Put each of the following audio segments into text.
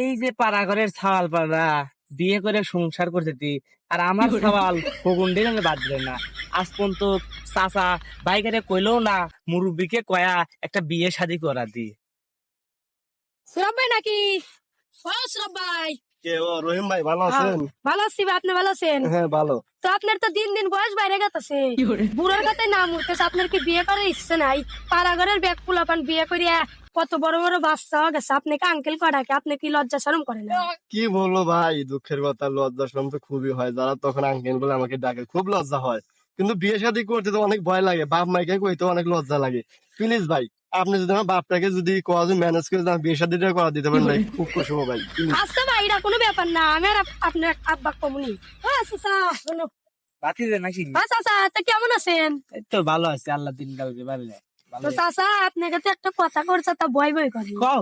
এই যে পাড়াঘরের ছাওয়াল পাড়া বিয়ে করে সংসার করতে আর আমার ছাওয়াল নামে বাদ দিলেন না। আজ পর্যন্ত চাচা বাইকারে কইলেও না মুরব্বীকে কয়া একটা বিয়ে শাদি করা দি। সুরভ ভাই নাকি? ও সুরভ ভাই কে ও রহিম ভাই ভালো আছেন? ভালো আছি আপনি ভালো আছেন? হ্যাঁ ভালো। তো আপনার তো দিন দিন বয়স বাইরে গেছে বুড়োর কথায় নাম উঠতেছে আপনার কি বিয়ে করার ইচ্ছে নাই? পাড়াঘরের ব্যাগ পোলাপান বিয়ে করিয়া কত বড় বড় বাচ্চা হয়ে গেছে আপনাকে আঙ্কেল করাকে আপনি কি লজ্জা শরম করেন কি বলব ভাই দুঃখের কথা লজ্জা শরম তো খুবই হয়। যারা তখন আঙ্কেল বলে আমাকে ডাকে খুব লজ্জা হয়। কিন্তু বিয়ে শাদী করতে তো অনেক ভয় লাগে বাপ মাইকে কইতে অনেক লজ্জা লাগে। প্লিজ ভাই আপনি যদি আমার বাপটাকে যদি কোয়াজে ম্যানেজ করে আমার বিয়ে শাদীটা করা দিতে পারেন ভাই। খুব খুশি হব ভাই। আচ্ছা ভাই এটা কোনো ব্যাপার না। আমি আর আপনার আব্বা কমুনি। আচ্ছা শোনো। বাতি যে নাকি আচ্ছা আচ্ছা তা কেমন আছেন? এই তো ভালো আছে আল্লাহ দিন কাল পারলে। তো চাচা আপনাকে তো একটা কথা করছে তা বই বই করে। কও।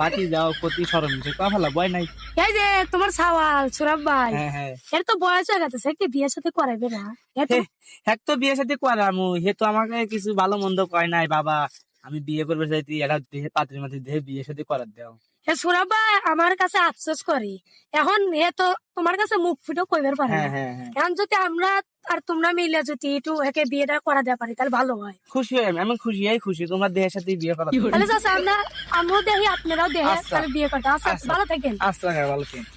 বাতি যাও প্রতি সরম কা ফেলা বয় নাই? এই যে তোমার সাওয়াল সুরভ ভাই হ্যাঁ হ্যাঁ। এর তো বয়স হয়ে গেছে সে কি বিয়ে সাথে করাবে না? এ তো- বিয়ে সাথে করামু। হে তো আমাকে কিছু ভালো মন্দ কয় নাই বাবা। আমি বিয়ে করব চাইতি এটা দেহে পাত্রী মাত্রী দেহে বিয়ে সাথে করার দাও। সুরভ ভাই আমার কাছে আফসোস করি। এখন এ তো তোমার কাছে মুখ ফুটো কইবার পারে হ্যাঁ হ্যাঁ হ্যাঁ। এখন যদি আমরা আর তোমরা মিলে যদি একটু একে বিয়েটা করা দেওয়া পারি তাহলে ভালো হয় খুশি হই আমি আমি খুশি হই খুশি তোমরা দেহের সাথে বিয়ে করা তাহলে চাচা আমরা আমিও দেখি আপনারাও দেখে আচ্ছা। তাহলে বিয়ে করতে আচ্ছা আচ্ছা। ভালো থাকেন আচ্ছা হ্যাঁ ভালো থেকো।